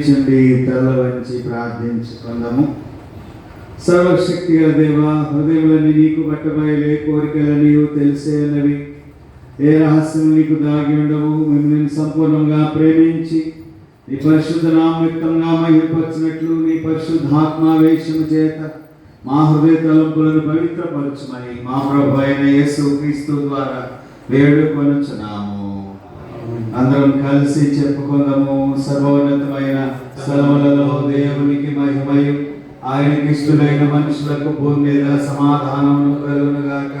చుండి తల వంచి ప్రార్థించుకుందాము. సర్వశక్తి గల దేవ నీకు పట్టబయలే కోరికలని తెలిసేనవి ఏ రహస్యం నీకు దాగి ఉండవు. మేము నేను సంపూర్ణంగా ప్రేమించి నీ పరిశుద్ధ నామయుక్తంగా మహిళపరిచినట్లు నీ పరిశుద్ధాత్మావేశము చేత మా హృదయ తలంపులను పవిత్రపరచమని మా ప్రభు అయిన యేసు క్రీస్తు ద్వారా వేడుకొనుచున్నాము అందరం కలిసి చెప్పుకుందాము సర్వోన్నతమైన స్థలములలో దేవునికి మహిమయు. ఆయనకి ఇష్టమైన మనుషులకు భూమి మీద సమాధానమును కలుగునుగాక.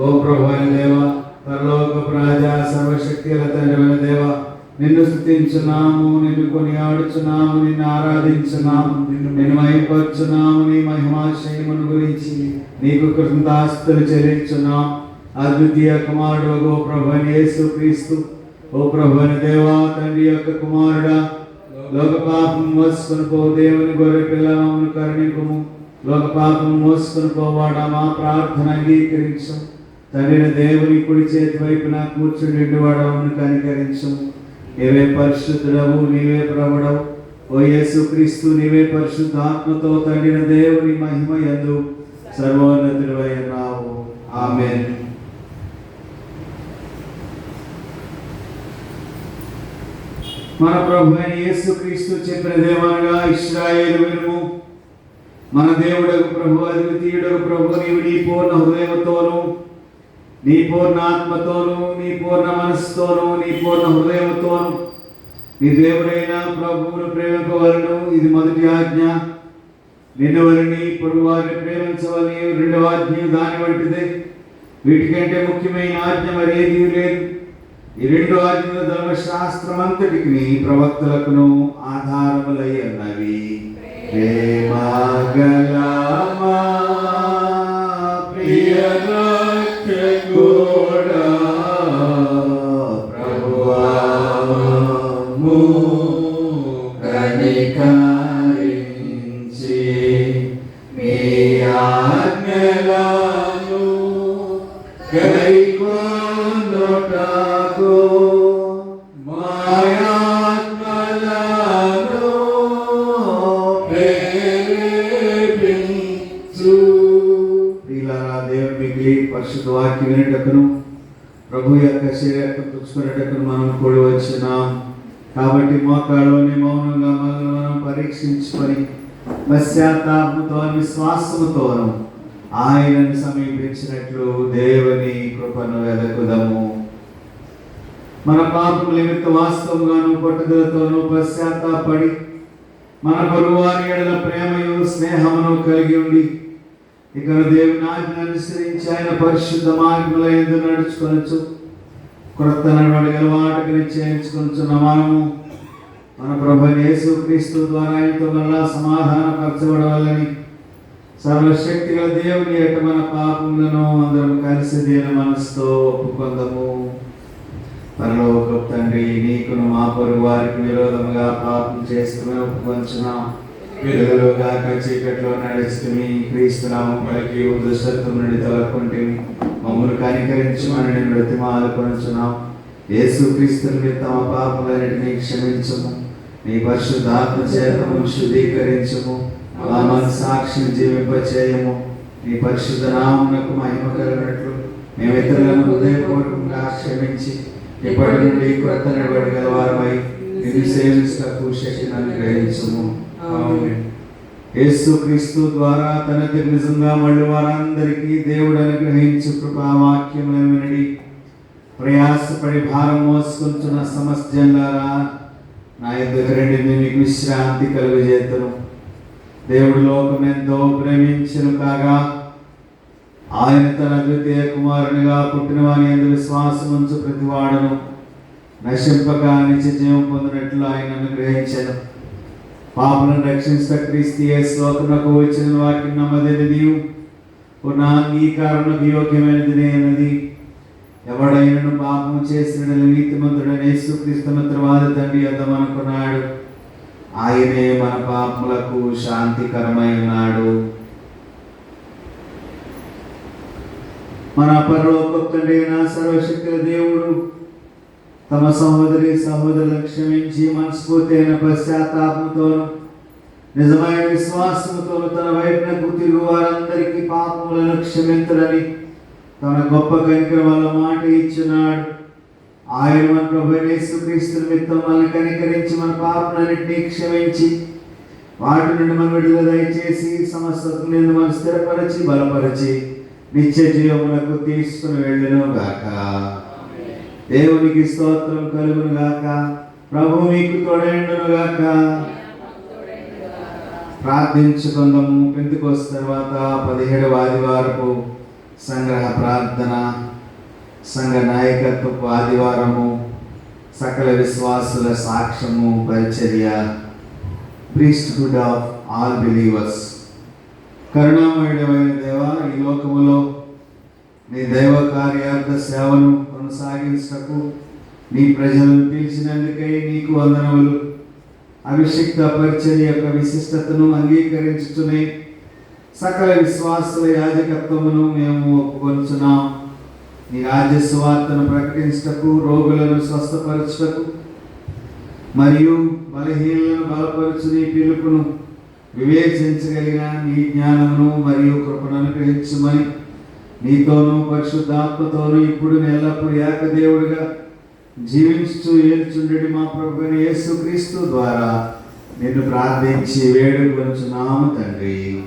ఓ ప్రభు అయిన దేవ పరలోక ప్రజా సర్వశక్తి తండ్రి దేవ నిన్ను స్థుతించున్నాము నిన్ను కొనియాడుచున్నాము నిన్ను ఆరాధించున్నాము నిన్ను మహిమపరచున్నాము నీ మహిమాశయమును గురించి నీకు కృతాస్తులు చెల్లించున్నాం. అద్వితీయ కుమారుడు ఓ ప్రభు యేసు క్రీస్తు ఓ ప్రభుని దేవా తండ్రి యొక్క కుమారుడా లోక పాపం మోసుకుని పో దేవుని గొర్రె పిల్లలను కరుణింపుము. లోక పాపం మోసుకుని పోవాడా మా ప్రార్థన అంగీకరించు. తండ్రిని దేవుని కుడి చేతి వైపున కూర్చుని వాడవను కనికరించు. నీవే పరిశుద్ధుడవు నీవే ప్రభుడవు. ఓ యేసు క్రీస్తు నీవే పరిశుద్ధాత్మతో తండ్రిన దేవుని మహిమ ఎందు సర్వోన్నతుడు రావు ఆమెన్. మన ప్రభు అయిన యేసు క్రీస్తు చెప్పిన దేవనగా ఇస్రాయేలు వినుము. మన దేవుడకు ప్రభు అద్వితీయుడకు ప్రభు నీవు నీ పూర్ణ హృదయంతోను నీ పూర్ణ ఆత్మతోను నీ పూర్ణ మనస్సుతోను నీ పూర్ణ హృదయంతోను నీ దేవుడైన ప్రభువును ప్రేమింపవలను. ఇది మొదటి ఆజ్ఞ. నిన్ను ఇప్పుడు పొరుగు వారిని ప్రేమించవలని రెండవ ఆజ్ఞ దాని వంటిదే. వీటికంటే ముఖ్యమైన ఆజ్ఞ మరేది లేదు. ఈ రెండు ఆజ్ఞలు ధర్మశాస్త్రం అంతటికి ప్రవక్తలకును ఆధారములై ఉన్నవి. ప్రేమగలా ప్రభు మనం కూడి వచ్చినాం. కాబట్టి మోకాళ్ళలోని మౌనంగా మనల్ని మనం పరీక్షించుకొని పశ్చాత్తాపంతో విశ్వాసముతోను ఆయనను సమీపించినట్లు దేవుని కృపను వెదకుదము. మన పాపం నిమిత్త వాస్తవంగాను పట్టుదలతోనూ పశ్చాత్తాపడి మన పొరుగువారి ఎడల ప్రేమయు స్నేహమును కలిగి ఉండి ఇక్కడ దేవుని ఆజ్ఞ అనుసరించి ఆయన పరిశుద్ధ మార్గముల ఎందు నడుచుకొనొచ్చు. క్రొత్త నడవడి చేయించుకుంటున్నాము మనము మన ప్రభు యేసు క్రీస్తు ద్వారా ఎంతో మళ్ళా సమాధాన పరచబడవాలని సర్వశక్తి దేవుని యొక్క మన పాపములను అందరం కలిసి దీని మనసుతో ఒప్పుకొందము. పరలోక తండ్రి నీకును మా పొరుగు వారికి విరోధముగా పాపం చేస్తూనే ఒప్పుకొంచున్నాం. వెలుగులోగా చీకట్లో నడుస్తుంది క్రీస్తునామం పలికి దుష్టత్వం నుండి తొలకుంటేమి. మమ్మల్ని కనికరించమని నేను బ్రతిమాలు కొనుచున్నాం. క్రీస్తుని తమ పాపలన్నిటినీ క్షమించము. నీ పరిశుద్ధాత్మ చేతము శుద్ధీకరించము. అలా మన సాక్షిని జీవింపచేయము. నీ పరిశుద్ధ నామమునకు మహిమ కలిగినట్లు మేము ఇతరులను హృదయపూర్వకంగా క్షమించి ఇప్పటి నుండి కొత్త నిలబడి గలవారమై నిన్ను సేవిస్తూ శక్తిని అనుగ్రహించము. అవును యేసుక్రీస్తు ద్వారా తన నిజంగా మళ్ళీ వారందరికీ దేవుడు అనుగ్రహించు కృపావాక్యములను వినడి ప్రయాసపడి భారం మోసుకుంటున్న సమస్యలారా నా ఎదుగు రండి మీకు విశ్రాంతి కలుగజేతను. దేవుడు లోకం ఎంతో ప్రేమించను కాగా ఆయన తన ద్వితీయ కుమారునిగా పుట్టిన వాని ఎందు విశ్వాసం ఉంచు ప్రతివాడను నశింపక నిత్య జీవం పొందినట్లు ఆయన అనుగ్రహించను. పాపను రక్షించ క్రీస్తు ఏ శ్లోకమునకు వచ్చిన వాటిని నమ్మదని పునః అంగీకారమునకు యోగ్యమైనది నేనది ఎవడైనను పాపము చేసిన నీతిమంతుడని యేసుక్రీస్తు తర్వాత తండ్రి అద్దమనుకున్నాడు ఆయనే మన పాపములకు శాంతికరమై ఉన్నాడు. మన పరలోక తండ్రి నా సర్వశక్తుల దేవుడు తమ సహోదరి సహోదరులు క్షమించి మనస్ఫూర్తైన పశ్చాత్తాపంతోను నిజమైన విశ్వాసముతోను తన వైపునకు తిరుగు వారందరికీ పాపములను క్షమించడని తన గొప్ప కనికరం వల్ల మాట ఇచ్చున్నాడు. ఆయన మన ప్రభుత్వ యేసుక్రీస్తు నిమిత్తం మనల్ని కనికరించి మన పాపలన్నింటినీ క్షమించి వాటి నుండి మన విడుదల దయచేసి సమస్త నుండి మనం స్థిరపరిచి బలపరిచి నిత్య జీవములకు తీసుకుని వెళ్ళును గాక. దేవునికి స్తోత్రం కలుగును గాక ప్రభు మీకు తోడైండును గాక ప్రార్థించుకుందాము. పెంతుకోస్ తర్వాత పదిహేడవ ఆదివారపు సంగ్రహ ప్రార్థన సంఘ నాయకత్వపు ఆదివారము సకల విశ్వాసుల సాక్ష్యము పరిచర్య. ప్రీస్ట్హుడ్ ఆఫ్ ఆల్ బిలీవర్స్ కరుణామయుడమైన దేవ ఈ లోకములో నీ దైవ కార్యార్థ సేవను కొనసాగించటకు నీ ప్రజలను పిలిచినందుకై నీకు వందనములు. అభిషిక్త పరిచర్య యొక్క విశిష్టతను అంగీకరించుచునే సకల విశ్వాసుల యాజకత్వమును మేము ఒప్పుకొంచున్నాం నీ రాజ్య సువార్తను ప్రకటించటకు రోగులను స్వస్థపరచుటకు మరియు బలహీనలను బలపరచు నీ పిలుపును వివేచించగలిగిన నీ జ్ఞానమును మరియు కృపను అనుగ్రహించమని నీతోనూ పరిశుద్ధాత్మతోనూ ఇప్పుడు ఎల్లప్పుడు ఏకదేవుడిగా జీవించుచు ఏల్చుండడి మా ప్రభు యేసుక్రీస్తు ద్వారా నిన్ను ప్రార్థించి వేడుకొంచున్నాము తండ్రి.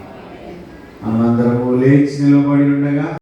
మనమందరము లేచి నిలబడి ఉండగా